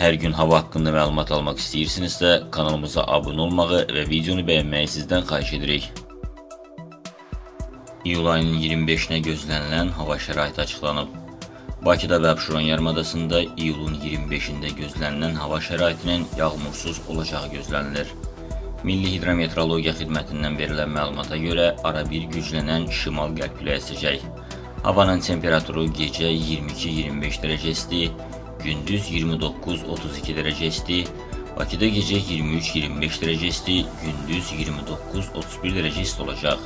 Hər gün hava haqqında məlumat almaq istəyirsinizsə, kanalımıza abunə olmağı və videonu bəyənməyi sizdən xahiş edirik. İyul ayının 25-nə gözlənilən hava şəraiti açıqlanıb. Bakıda və Abşeron yarımadasında iyulun 25-də gözlənilən hava şəraitinin yağmursuz olacağı gözlənilir. Milli Hidrometeorologiya Xidmətindən verilən məlumata görə arabir güclənən şimal-qərb küləyi əsəcək. Havanın temperaturu gecə 22-25 dərəcə isti, gündüz 29-32 dərəcə isti, Bakıda gecə 23-25 dərəcə isti, gündüz 29-31 dərəcə isti olacaq.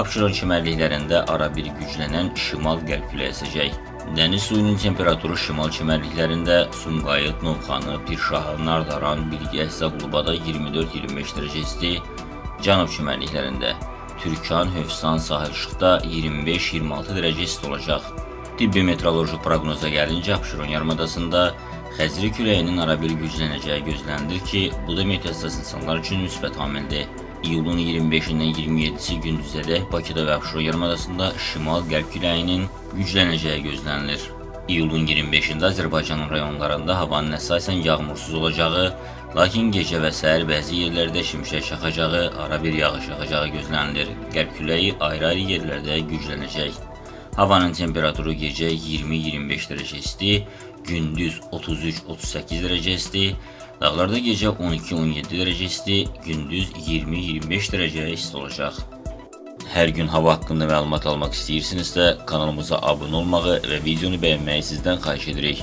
Abşeron çimərliklərində arabir güclənən şimal-qərb küləyi əsəcək. Dəniz suyunun temperaturu şimal çimərliklərində Sumqayıt, Novxanı, Pirşahı, Nardaran, Bilgə, Zaqulubada 24-25 dərəcə isti, cənub çimərliklərində Türkan, Hövsan, Sahilşıqda 25-26 dərəcə isti olacaq. Tibbi meteoroloji proqnoza gəlincə Abşeron yarımadasında Xəzri küləyinin arabir güclənəcəyi gözlənilir ki, bu da meteoroloji insanlar üçün müsbət amildir. İyulun 25-dən 27-si gündüzədək Bakıda və Abşeron yarımadasında şimal-qərb küləyinin güclənəcəyi gözlənilir. İyulun 25-də Azərbaycanın rayonlarında havanın əsasən yağmursuz olacağı, lakin gecə və səhər bəzi yerlərdə şimşək çaxacağı, ara bir yağış yağacağı gözlənilir. Qərb küləyi ayrı-ayrı yerlərdə güclənəcək. Havanın temperaturu gecə 20-25 dərəcə isti, gündüz 33-38 dərəcə isti, dağlarda gecə 12-17 dərəcə isti, gündüz 20-25 dərəcə isti olacaq. Hər gün hava haqqında məlumat almaq istəyirsinizsə, kanalımıza abunə olmağı və videonu bəyənməyi sizdən xahiş edirik.